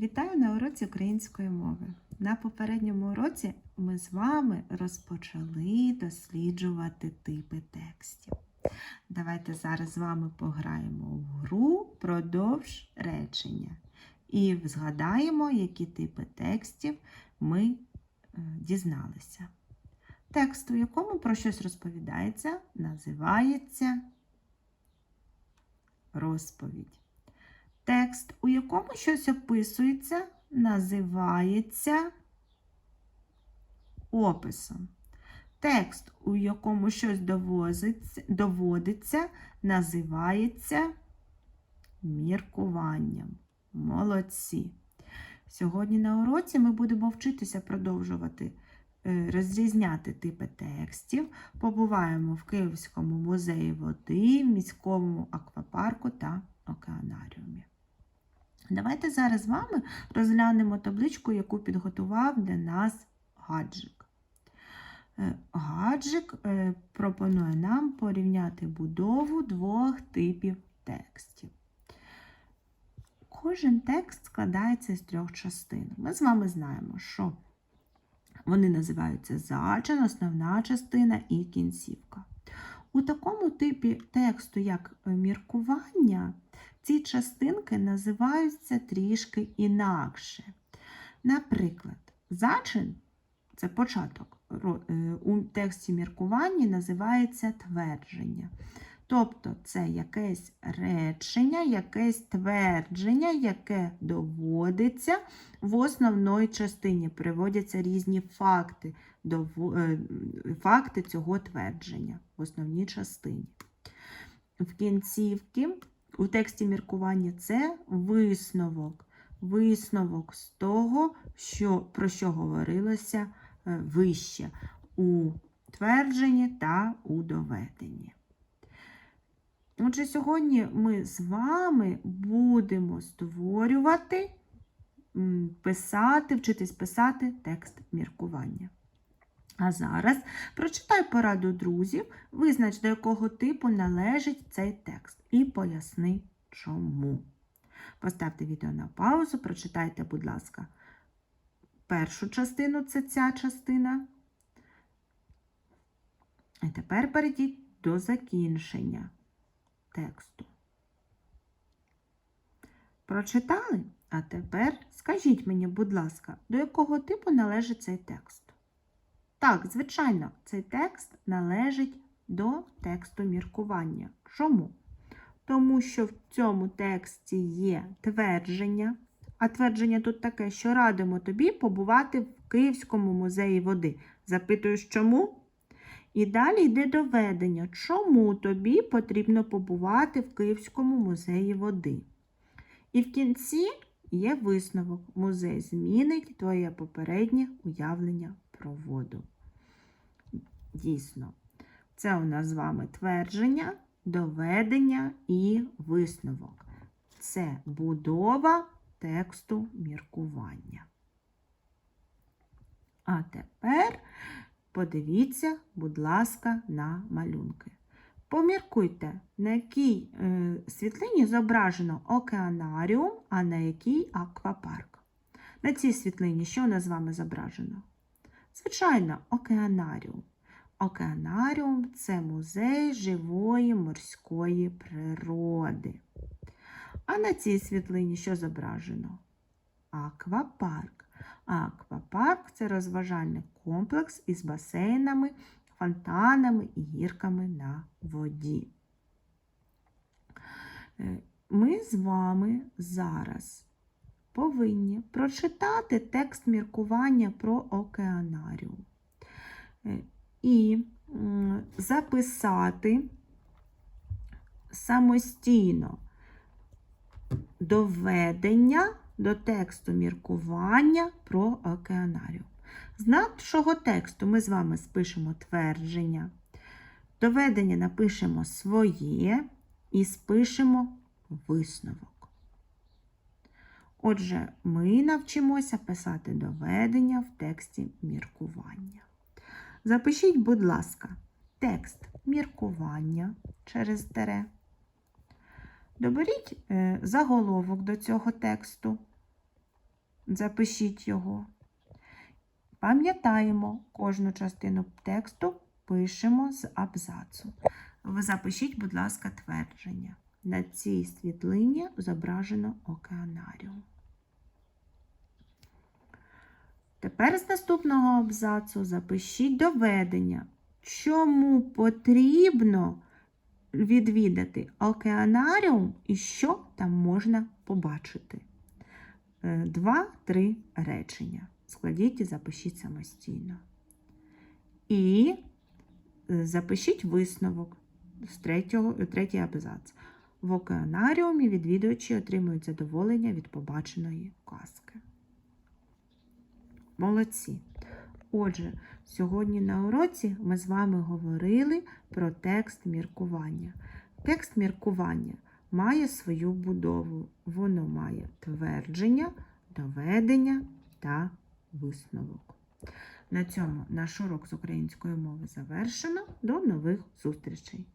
Вітаю на уроці української мови. На попередньому уроці ми з вами розпочали досліджувати типи текстів. Давайте зараз з вами пограємо в гру продовж речення і згадаємо, які типи текстів ми е, дізналися. Текст, у якому про щось розповідається, називається розповідь. Текст, у якому щось описується, називається описом. Текст, у якому щось доводиться, називається міркуванням. Молодці. Сьогодні на уроці ми будемо вчитися продовжувати е, розрізняти типи текстів. Побуваємо в Київському музеї води, в міському аквапарку та океанаріумі. Давайте зараз з вами розглянемо табличку, яку підготував для нас гаджик. Е, Гаджик е, пропонує нам порівняти будову двох типів текстів. Кожен текст складається з трьох частин. Ми з вами знаємо, що вони називаються зачин, основна частина і кінцівка. У такому типі тексту, як е, міркування, ці частинки називаються трішки інакше. Наприклад, зачин це початок е, у тексті міркування називається твердження. Тобто це якесь речення, якесь твердження, яке доводиться в основної частині. Приводяться різні факти, е, факти цього твердження в основній частині. В кінцівці у тексті міркування це висновок. Висновок з того, що, про що говорилося е, вище у твердженні та у доведенні. Отже, сьогодні ми з вами будемо створювати, писати, вчитись писати текст міркування. А зараз прочитай пораду друзів, визнач, до якого типу належить цей текст, і поясни, чому. Поставте відео на паузу, прочитайте, будь ласка, першу частину це ця частина. І тепер перейдіть до закінчення тексту. Прочитали? А тепер скажіть мені, будь ласка, до якого типу належить цей текст? Так, звичайно, цей текст належить до тексту міркування. Чому? Тому що в цьому тексті є твердження, а твердження тут таке, що радимо тобі побувати в Київському музеї води. Запитуєш, чому? І далі йде доведення, чому тобі потрібно побувати в Київському музеї води. І в кінці є висновок. Музей змінить твоє попереднє уявлення про воду. Дійсно, це у нас з вами твердження, доведення і висновок. Це будова тексту міркування. А тепер подивіться, будь ласка, на малюнки. Поміркуйте, на якій е, світлині зображено океанаріум, а на якій аквапарк. На цій світлині що у нас з вами зображено? Звичайно, океанаріум. Океанаріум це музей живої морської природи. А на цій світлині що зображено? Аквапарк. Аквапарк це розважальний комплекс із басейнами, фонтанами і гірками на воді. Е, Ми з вами зараз повинні прочитати текст міркування про океанаріум Е, і записати самостійно доведення до тексту міркування про океанаріум. З нашого тексту ми з вами спишемо твердження, доведення напишемо своє і спишемо висновок. Отже, ми навчимося писати доведення в тексті міркування. Запишіть, будь ласка, текст міркування через тере. Доберіть е, заголовок до цього тексту. запишіть його. Пам'ятаємо, кожну частину тексту пишемо з абзацу. Ви запишіть, будь ласка, твердження. На цій світлині зображено океанаріум. Тепер з наступного абзацу запишіть доведення, чому потрібно відвідати океанаріум і що там можна побачити. Е, Два-три речення. Складіть і запишіть самостійно. І е, запишіть висновок з третього, третій абзац. В океанаріумі відвідувачі отримують задоволення від побаченої казки. Молодці! Отже, сьогодні на уроці ми з вами говорили про текст міркування. Текст міркування має свою будову. Воно має твердження, доведення та висновок. На цьому наш урок з української мови завершено. До нових зустрічей!